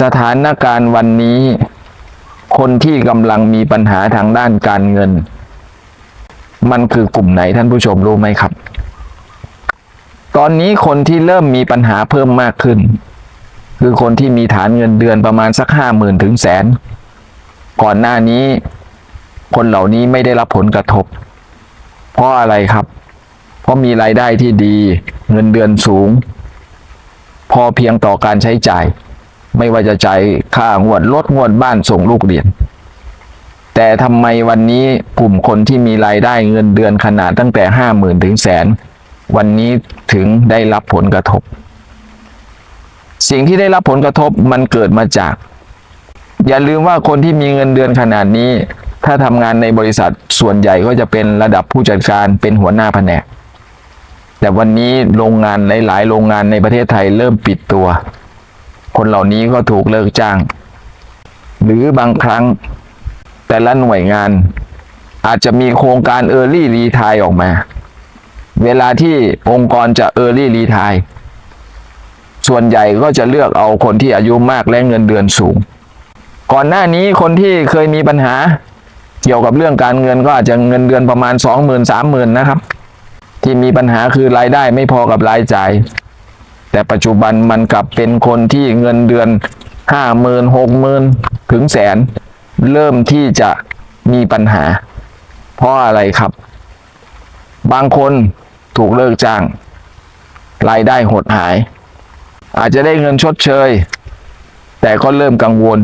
สถานการณ์วันนี้ คนที่กำลังมีปัญหาทางด้านการเงิน มันคือกลุ่มไหนท่านผู้ชมรู้ไหมครับ ตอนนี้คนที่เริ่มมีปัญหาเพิ่มมากขึ้น คือคนที่มีฐานเงินเดือนประมาณสักห้าหมื่นถึงแสน ก่อนหน้านี้ คนเหล่านี้ไม่ได้รับผลกระทบ เพราะอะไรครับ เพราะมีรายได้ที่ดี เงินเดือนสูง พอเพียงต่อการใช้จ่าย ไม่ว่าจะจ่ายค่างวดรถงวดบ้านส่งลูกเรียน แต่ทำไมวันนี้กลุ่มคนที่มีรายได้เงินเดือนขนาดตั้งแต่ห้าหมื่นถึงแสน วันนี้ถึงได้รับผลกระทบ สิ่งที่ได้รับผลกระทบมันเกิดมาจาก อย่าลืมว่าคนที่มีเงินเดือนขนาดนี้ ถ้าทำงานในบริษัทส่วนใหญ่ก็จะเป็นระดับผู้จัดการเป็นหัวหน้าแผนกแต่วันนี้โรงงานหลาย ๆ โรงงานในประเทศไทยเริ่มปิดตัว คนเหล่านี้ก็ถูกเลิกจ้าง หรือบางครั้งแต่ละหน่วยงานอาจจะมีโครงการ Early Retire ออกมา เวลาที่องค์กรจะ Early Retire ส่วนใหญ่ก็จะเลือกเอาคนที่อายุมากและเงินเดือนสูง ก่อนหน้านี้คนที่เคยมีปัญหา เกี่ยวกับเรื่องการเงินก็อาจจะเงินเดือนประมาณสองหมื่นสามหมื่นนะครับ ที่มีปัญหาคือรายได้ไม่พอกับรายจ่าย แต่ปัจจุบันมันกลับเป็นคนที่เงินเดือนห้าหมื่นหกหมื่นถึงแสน เริ่มที่จะมีปัญหา เพราะอะไรครับ บางคนถูกเลิกจ้าง รายได้หดหาย อาจจะได้เงินชดเชย แต่ก็เริ่มกังวล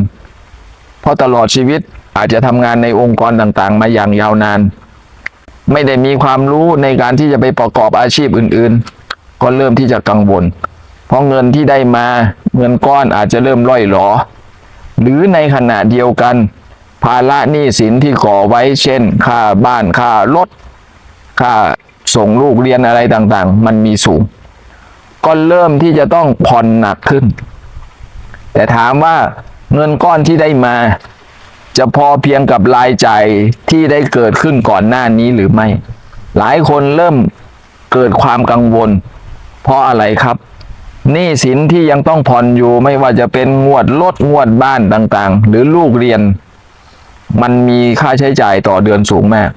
เพราะตลอดชีวิตอาจจะทำงานในองค์กรต่างๆ มาอย่างยาวนาน ไม่ได้มีความรู้ในการที่จะไปประกอบอาชีพอื่น ๆ ก็เริ่มที่จะกังวล เพราะเงินที่ได้มาเงินก้อนอาจจะเริ่มร่อยหรอหรือในขณะเดียวกัน ภาระหนี้สินที่ก่อไว้เช่น ค่าบ้านค่ารถค่าส่งลูกเรียนอะไรต่างๆ มันมีสูง ก็เริ่มที่จะต้องผ่อนหนักขึ้น แต่ถามว่าเงินก้อนที่ได้มา จะพอเพียงกับรายจ่ายที่ได้เกิดขึ้นก่อนหน้านี้หรือไม่ หลายคนเริ่มเกิดความกังวล เพราะอะไรครับ หนี้สินที่ยังต้องผ่อนอยู่ไม่ว่าจะเป็นงวดรถงวดบ้านต่างๆ หรือลูกเรียน มันมีค่าใช้จ่ายต่อเดือนสูงมาก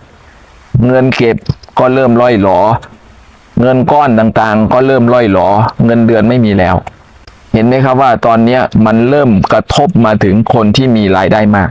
เงินเก็บก็เริ่มร่อยหลอ เงินก้อนต่างๆ ก็เริ่มร่อยหลอ เงินเดือนไม่มีแล้ว เห็นไหมครับว่าตอนนี้มันเริ่มกระทบมาถึงคนที่มีรายได้มาก